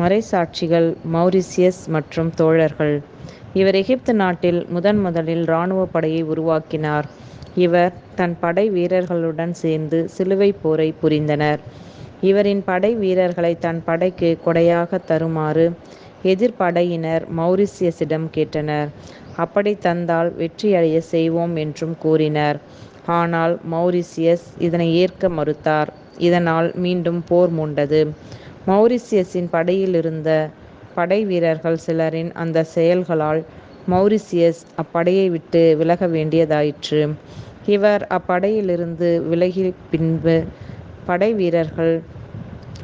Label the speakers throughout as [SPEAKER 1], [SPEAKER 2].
[SPEAKER 1] மறைசாட்சிகள் Mauritius மற்றும் தோழர்கள் இவர் எகிப்து நாட்டில் முதன் முதலில் இராணுவ படையை உருவாக்கினார். இவர் தன் படை வீரர்களுடன் சேர்ந்து சிலுவைப் போரை புரிந்தனர். இவரின் படை வீரர்களை தன் படைக்கு கொடையாக தருமாறு எதிர்ப்படையினர் மௌரிசியஸிடம் கேட்டனர். அப்படி தந்தால் வெற்றியடையச் செய்வோம் என்றும் கூறினர். ஆனால் மௌரிசியஸ் இதனை ஏற்க மறுத்தார். இதனால் மீண்டும் போர் மூண்டது. மௌரிசியசின் படையிலிருந்த படை வீரர்கள் சிலரின் அந்த செயல்களால் மௌரிசியஸ் அப்படையை விட்டு விலக வேண்டியதாயிற்று. இவர் அப்படையிலிருந்து விலகி பின்பு படை வீரர்கள்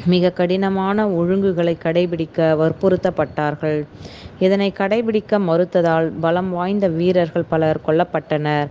[SPEAKER 1] மிக கடினமான ஒழுங்குகளை கடைப்பிடிக்க வற்புறுத்தப்பட்டார்கள். இதனை கடைப்பிடிக்க மறுத்ததால் பலம் வாய்ந்த வீரர்கள் பலர் கொல்லப்பட்டனர்.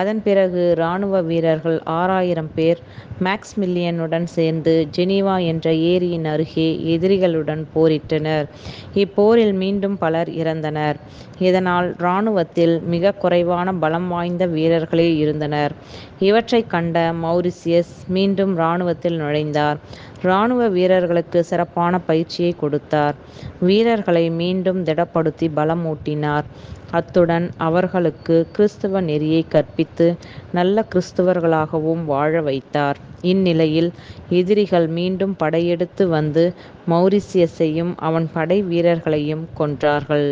[SPEAKER 1] அதன் பிறகு இராணுவ வீரர்கள் ஆறாயிரம் பேர் மேக்ஸ்மில்லியனுடன் சேர்ந்து ஜெனீவா என்ற ஏரியின் அருகே எதிரிகளுடன் போரிட்டனர். இப்போரில் மீண்டும் பலர் இறந்தனர். இதனால் இராணுவத்தில் மிக குறைவான பலம் வாய்ந்த வீரர்களே இருந்தனர். இவற்றை கண்ட மௌரிசியஸ் மீண்டும் இராணுவத்தில் நுழைந்தார். இராணுவ வீரர்களுக்கு சிறப்பான பயிற்சியைக் கொடுத்தார். வீரர்களை மீண்டும் திடப்படுத்தி பலமூட்டினார். அத்துடன் அவர்களுக்கு கிறிஸ்தவ நெறியைக் கற்பித்து நல்ல கிறிஸ்தவர்களாகவும் வாழ வைத்தார். இந்நிலையில் எதிரிகள் மீண்டும் படையெடுத்து வந்து மௌரிசியஸையும் அவன் படை வீரர்களையும் கொன்றார்கள்.